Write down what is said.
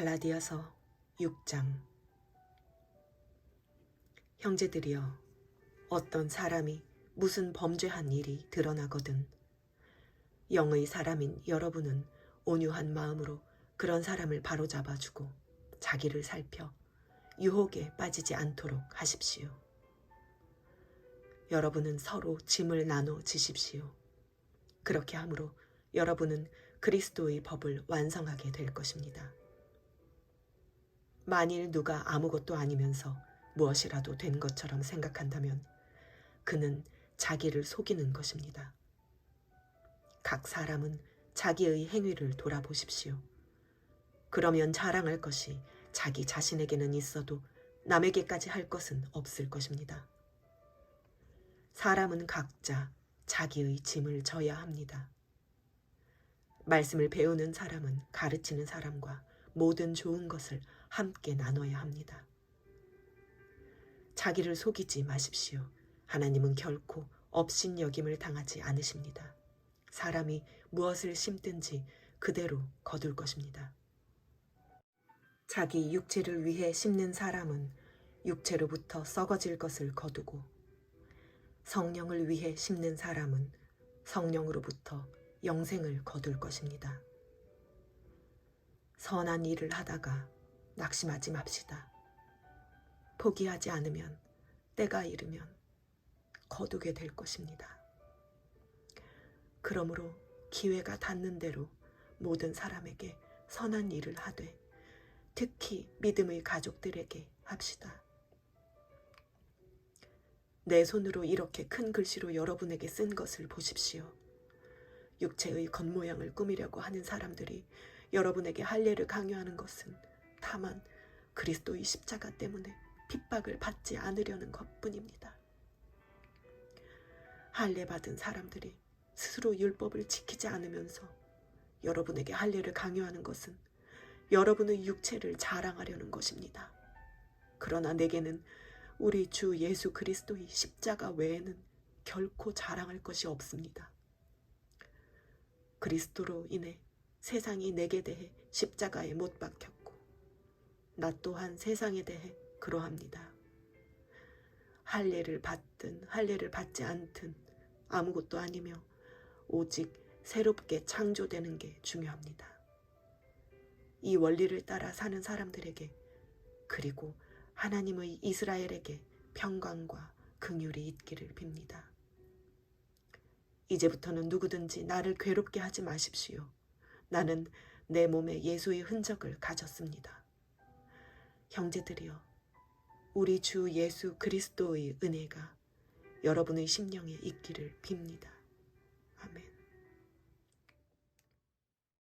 갈라디아서 6장 형제들이여 어떤 사람이 무슨 범죄한 일이 드러나거든 영의 사람인 여러분은 온유한 마음으로 그런 사람을 바로잡아 주고 자기를 살펴 유혹에 빠지지 않도록 하십시오. 여러분은 서로 짐을 나눠 지십시오. 그렇게 함으로 여러분은 그리스도의 법을 완성하게 될 것입니다. 만일 누가 아무것도 아니면서 무엇이라도 된 것처럼 생각한다면 그는 자기를 속이는 것입니다. 각 사람은 자기의 행위를 돌아보십시오. 그러면 자랑할 것이 자기 자신에게는 있어도 남에게까지 할 것은 없을 것입니다. 사람은 각자 자기의 짐을 져야 합니다. 말씀을 배우는 사람은 가르치는 사람과 모든 좋은 것을 함께 나눠야 합니다. 자기를 속이지 마십시오. 하나님은 결코 업신여김을 당하지 않으십니다. 사람이 무엇을 심든지 그대로 거둘 것입니다. 자기 육체를 위해 심는 사람은 육체로부터 썩어질 것을 거두고 성령을 위해 심는 사람은 성령으로부터 영생을 거둘 것입니다. 선한 일을 하다가 낙심하지 맙시다. 포기하지 않으면 때가 이르면 거두게 될 것입니다. 그러므로 기회가 닿는 대로 모든 사람에게 선한 일을 하되 특히 믿음의 가족들에게 합시다. 내 손으로 이렇게 큰 글씨로 여러분에게 쓴 것을 보십시오. 육체의 겉모양을 꾸미려고 하는 사람들이 여러분에게 할례를 강요하는 것은 다만 그리스도의 십자가 때문에 핍박을 받지 않으려는 것 뿐입니다. 할례 받은 사람들이 스스로 율법을 지키지 않으면서 여러분에게 할례를 강요하는 것은 여러분의 육체를 자랑하려는 것입니다. 그러나 내게는 우리 주 예수 그리스도의 십자가 외에는 결코 자랑할 것이 없습니다. 그리스도로 인해 세상이 내게 대해 십자가에 못 박혔고 나 또한 세상에 대해 그러합니다. 할례를 받든 할례를 받지 않든 아무것도 아니며 오직 새롭게 창조되는 게 중요합니다. 이 원리를 따라 사는 사람들에게 그리고 하나님의 이스라엘에게 평강과 긍휼이 있기를 빕니다. 이제부터는 누구든지 나를 괴롭게 하지 마십시오. 나는 내 몸에 예수의 흔적을 가졌습니다. 형제들이여, 우리 주 예수 그리스도의 은혜가 여러분의 심령에 있기를 빕니다.